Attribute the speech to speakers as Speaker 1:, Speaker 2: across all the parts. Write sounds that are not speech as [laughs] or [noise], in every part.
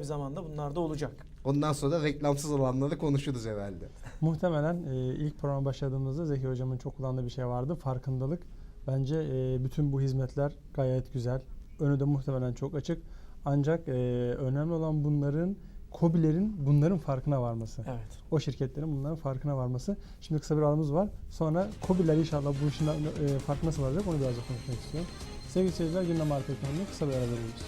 Speaker 1: bir zamanda bunlar da olacak.
Speaker 2: Ondan sonra da reklamsız olanları konuşuruz herhalde.
Speaker 3: Muhtemelen e, ilk programa başladığımızda Zeki Hocam'ın çok kullandığı bir şey vardı. Farkındalık. Bence e, bütün bu hizmetler gayet güzel. Önü de muhtemelen çok açık. Ancak e, önemli olan bunların, KOBİ'lerin bunların farkına varması.
Speaker 1: Evet.
Speaker 3: O şirketlerin bunların farkına varması. Şimdi kısa bir aramız var. Sonra KOBİ'ler inşallah bu işin e, farkı nasıl varacak onu biraz da konuşmak istiyorum. Sevgili seyirciler gündem marka ekonomi kısa bir ara veriyoruz.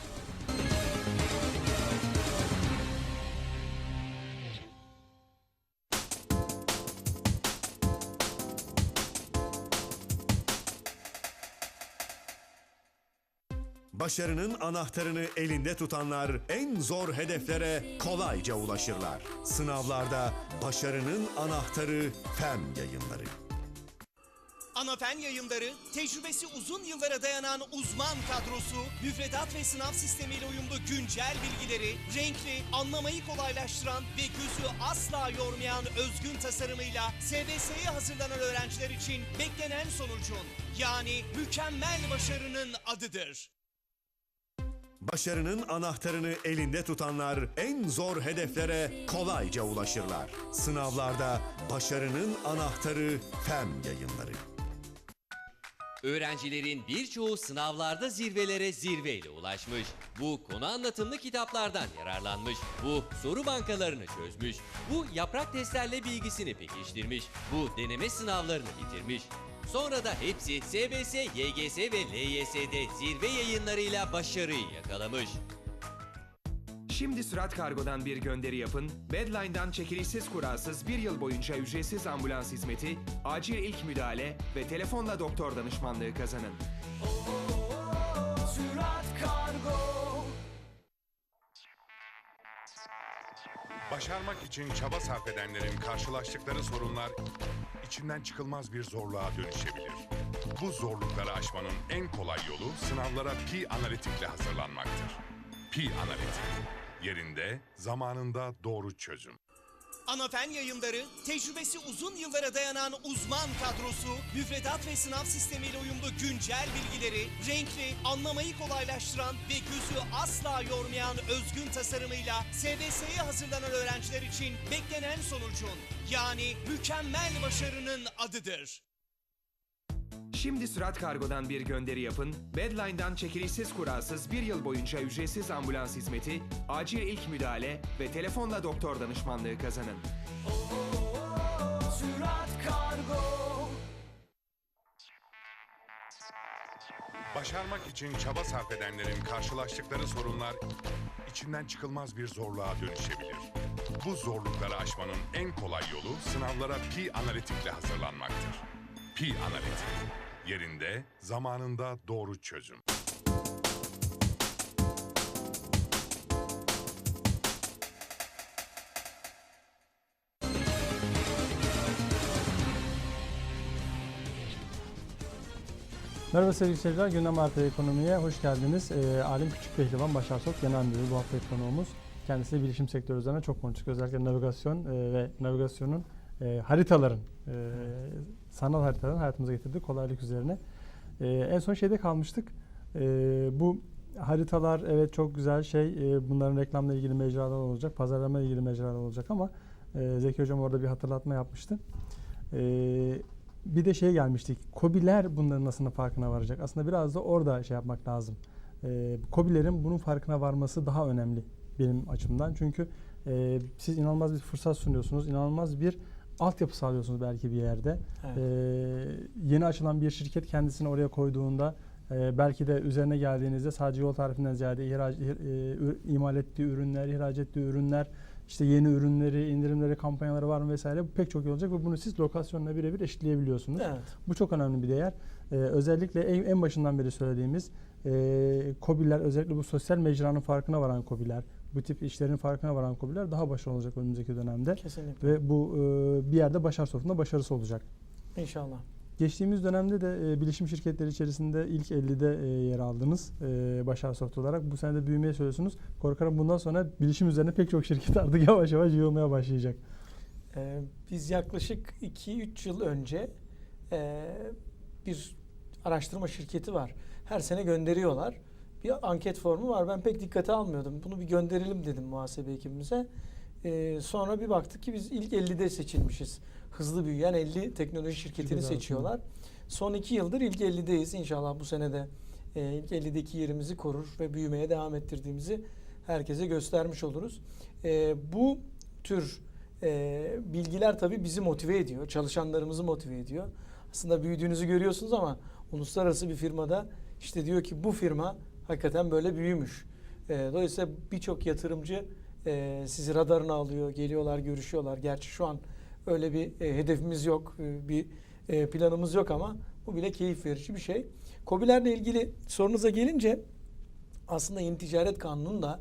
Speaker 4: Başarının anahtarını elinde tutanlar en zor hedeflere kolayca ulaşırlar. Sınavlarda başarının anahtarı FEM yayınları.
Speaker 5: Anafen yayınları, tecrübesi uzun yıllara dayanan uzman kadrosu, müfredat ve sınav sistemiyle uyumlu güncel bilgileri, renkli, anlamayı kolaylaştıran ve gözü asla yormayan özgün tasarımıyla SBS'ye hazırlanan öğrenciler için beklenen sonucun, yani mükemmel başarının adıdır.
Speaker 4: Başarının anahtarını elinde tutanlar en zor hedeflere kolayca ulaşırlar. Sınavlarda başarının anahtarı FEM yayınları.
Speaker 6: Öğrencilerin birçoğu sınavlarda zirvelere zirveyle ulaşmış. Bu konu anlatımlı kitaplardan yararlanmış. Bu soru bankalarını çözmüş. Bu yaprak testlerle bilgisini pekiştirmiş. Bu deneme sınavlarını bitirmiş. Sonra da hepsi SBS, YGS ve LYS'de zirve yayınlarıyla başarıyı yakalamış.
Speaker 7: Şimdi Sürat Kargo'dan bir gönderi yapın, Bedline'dan çekilişsiz kurasız bir yıl boyunca ücretsiz ambulans hizmeti, acil ilk müdahale ve telefonla doktor danışmanlığı kazanın.
Speaker 8: Başarmak için çaba sarf edenlerin karşılaştıkları sorunlar içinden çıkılmaz bir zorluğa dönüşebilir. Bu zorlukları aşmanın en kolay yolu sınavlara Pi Analitik'le hazırlanmaktır. Pi Analitik. Yerinde, zamanında doğru çözüm.
Speaker 5: Anafen yayınları, tecrübesi uzun yıllara dayanan uzman kadrosu, müfredat ve sınav sistemiyle uyumlu güncel bilgileri, renkli, anlamayı kolaylaştıran ve gözü asla yormayan özgün tasarımıyla SBS'ye hazırlanan öğrenciler için beklenen sonucun, yani mükemmel başarının adıdır.
Speaker 7: Şimdi Sürat Kargo'dan bir gönderi yapın, Bedline'dan çekilişsiz kurasız bir yıl boyunca ücretsiz ambulans hizmeti, acil ilk müdahale ve telefonla doktor danışmanlığı kazanın.
Speaker 8: Başarmak için çaba sarf edenlerin karşılaştıkları sorunlar içinden çıkılmaz bir zorluğa dönüşebilir. Bu zorlukları aşmanın en kolay yolu sınavlara Pi Analitik'le hazırlanmaktır. Pi Analitik. Yerinde, zamanında doğru çözüm.
Speaker 3: Merhaba sevgili seyirciler, Gündem Marka Ekonomi'ye hoş geldiniz. Ee, Alim Küçük Pehlivan Başarsok Genel Müdürü bu hafta konuğumuz. Kendisi bilişim sektörü üzerine çok konuştuk. Özellikle navigasyon e, ve navigasyonun e, haritaların, e, sanal haritaların hayatımıza getirdiği kolaylık üzerine. E, en son şeyde kalmıştık. E, bu haritalar evet çok güzel şey. E, bunların reklamla ilgili mecralar olacak, pazarlama ilgili mecralar olacak ama e, Zeki Hocam orada bir hatırlatma yapmıştı. E, bir de şey gelmiştik. Kobiler bunların nasıl farkına varacak? Aslında biraz da orada şey yapmak lazım. E, Kobilerin bunun farkına varması daha önemli benim açımdan. Çünkü e, siz inanılmaz bir fırsat sunuyorsunuz. inanılmaz bir altyapı sağlıyorsunuz belki bir yerde.
Speaker 1: Evet.
Speaker 3: E, yeni açılan bir şirket kendisini oraya koyduğunda e, belki de üzerine geldiğinizde sadece yol tarifinden ziyade ihraç, e, imal ettiği ürünler, ihraç ettiği ürünler, işte yeni ürünleri, indirimleri, kampanyaları var mı vesaire bu pek çok iyi olacak ve bunu siz lokasyonla birebir eşitleyebiliyorsunuz.
Speaker 1: Evet.
Speaker 3: Bu çok önemli bir değer. Ee, özellikle en, en başından beri söylediğimiz e, KOBİ'ler özellikle bu sosyal mecranın farkına varan KOBİ'ler, bu tip işlerin farkına varan KOBİ'ler daha başarılı olacak önümüzdeki dönemde.
Speaker 1: Kesinlikle.
Speaker 3: Ve bu e, bir yerde başarı sofrasında başarısı olacak.
Speaker 1: İnşallah.
Speaker 3: Geçtiğimiz dönemde de e, bilişim şirketleri içerisinde ilk 50'de e, yer aldınız e, başarı soft olarak. Bu sene de büyümeye söylüyorsunuz. Korkarım bundan sonra bilişim üzerine pek çok şirket [laughs] artık yavaş yavaş yığılmaya başlayacak.
Speaker 1: Ee, biz yaklaşık 2-3 yıl önce e, bir araştırma şirketi var. Her sene gönderiyorlar. Bir anket formu var. Ben pek dikkate almıyordum. Bunu bir gönderelim dedim muhasebe ekibimize. Ee, sonra bir baktık ki biz ilk 50'de seçilmişiz. Hızlı büyüyen 50 teknoloji şirketini seçiyorlar. Son iki yıldır ilk 50'deyiz. İnşallah bu sene de e, ilk 50'deki yerimizi korur ve büyümeye devam ettirdiğimizi herkese göstermiş oluruz. E, bu tür e, bilgiler tabii bizi motive ediyor. Çalışanlarımızı motive ediyor. Aslında büyüdüğünüzü görüyorsunuz ama uluslararası bir firmada işte diyor ki bu firma hakikaten böyle büyümüş. E, dolayısıyla birçok yatırımcı e, sizi radarına alıyor, geliyorlar, görüşüyorlar. Gerçi şu an öyle bir e, hedefimiz yok, e, bir e, planımız yok ama bu bile keyif verici bir şey. COBİ'lerle ilgili sorunuza gelince aslında yeni ticaret kanunun da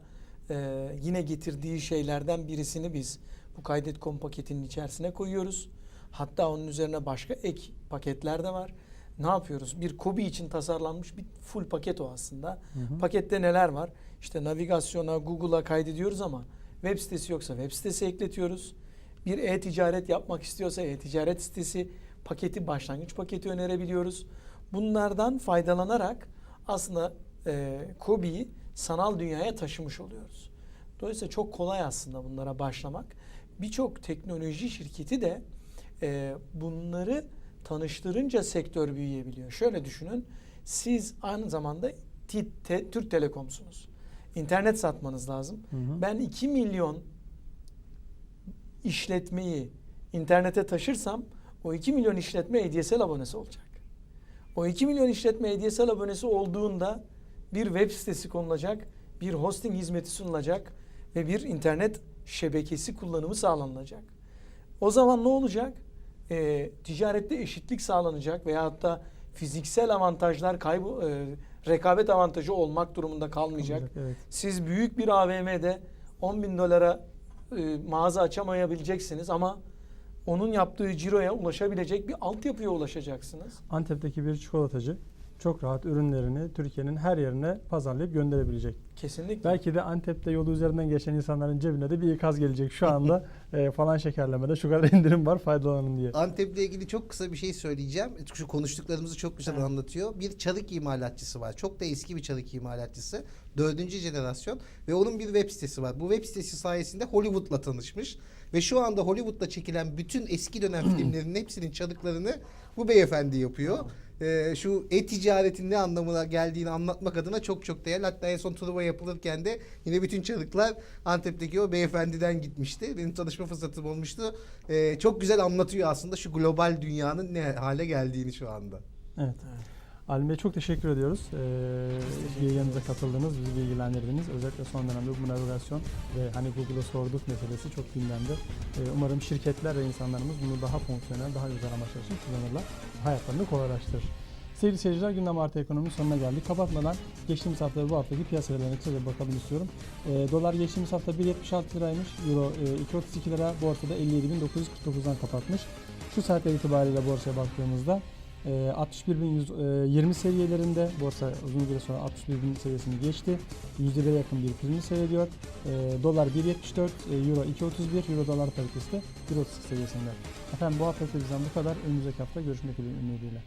Speaker 1: e, yine getirdiği şeylerden birisini biz bu kaydet.com paketinin içerisine koyuyoruz. Hatta onun üzerine başka ek paketler de var. Ne yapıyoruz? Bir KOBİ için tasarlanmış bir full paket o aslında. Pakette neler var? İşte navigasyona, Google'a kaydediyoruz ama web sitesi yoksa web sitesi ekletiyoruz. Bir e-ticaret yapmak istiyorsa e-ticaret sitesi paketi, başlangıç paketi önerebiliyoruz. Bunlardan faydalanarak aslında e, KOBİ'yi sanal dünyaya taşımış oluyoruz. Dolayısıyla çok kolay aslında bunlara başlamak. Birçok teknoloji şirketi de e, bunları tanıştırınca sektör büyüyebiliyor. Şöyle düşünün, siz aynı zamanda Te- Türk Telekom'sunuz. İnternet satmanız lazım. Ben 2 milyon işletmeyi internete taşırsam o 2 milyon işletme ADSL abonesi olacak. O 2 milyon işletme ADSL abonesi olduğunda bir web sitesi konulacak, bir hosting hizmeti sunulacak ve bir internet şebekesi kullanımı sağlanacak. O zaman ne olacak? Ee, ticarette eşitlik sağlanacak veya hatta fiziksel avantajlar kaybı e, rekabet avantajı olmak durumunda kalmayacak.
Speaker 3: Olacak, evet.
Speaker 1: Siz büyük bir AVM'de 10 bin dolara e, mağaza açamayabileceksiniz ama onun yaptığı ciroya ulaşabilecek bir altyapıya ulaşacaksınız.
Speaker 3: Antep'teki bir çikolatacı çok rahat ürünlerini Türkiye'nin her yerine pazarlayıp gönderebilecek.
Speaker 1: Kesinlikle.
Speaker 3: Belki de Antep'te yolu üzerinden geçen insanların cebine de bir ikaz gelecek şu anda [laughs] e, falan şekerlemede şu kadar indirim var faydalanın diye.
Speaker 2: Antep'le ilgili çok kısa bir şey söyleyeceğim. Şu konuştuklarımızı çok güzel
Speaker 1: Evet.
Speaker 2: anlatıyor. Bir çarık imalatçısı var. Çok da eski bir çarık imalatçısı. Dördüncü jenerasyon. Ve onun bir web sitesi var. Bu web sitesi sayesinde Hollywood'la tanışmış. Ve şu anda Hollywood'da çekilen bütün eski dönem [clears throat] filmlerinin hepsinin çarıklarını bu beyefendi yapıyor. Ee, şu e-ticaretin ne anlamına geldiğini anlatmak adına çok çok değerli. Hatta en son turnuva yapılırken de yine bütün çarıklar Antep'teki o beyefendiden gitmişti. Benim tanışma fırsatım olmuştu. Ee, çok güzel anlatıyor aslında şu global dünyanın ne hale geldiğini şu anda.
Speaker 3: Evet. Alim Bey çok teşekkür ediyoruz. Ee, yayınımıza katıldınız, bizi bilgilendirdiniz. Özellikle son dönemde bu navigasyon ve hani Google'a sorduk meselesi çok gündemde. Ee, umarım şirketler ve insanlarımız bunu daha fonksiyonel, daha güzel amaçlar için kullanırlar. Hayatlarını kolaylaştırır. Sevgili seyirciler gündem artı ekonominin sonuna geldik. Kapatmadan geçtiğimiz hafta ve bu haftaki piyasa verilerine kısaca bakalım istiyorum. Ee, dolar geçtiğimiz hafta 1.76 liraymış. Euro e, 2.32 lira borsada 57.949'dan kapatmış. Şu saatler itibariyle borsaya baktığımızda e, 61.120 seviyelerinde borsa uzun süre sonra 61.000 seviyesini geçti. %1'e yakın bir primi seyrediyor. E, dolar 1.74, e, euro 2.31, euro dolar paritesi de 1.32 seviyesinde. Efendim bu hafta bizden bu kadar. Önümüzdeki hafta görüşmek üzere ümidiyle.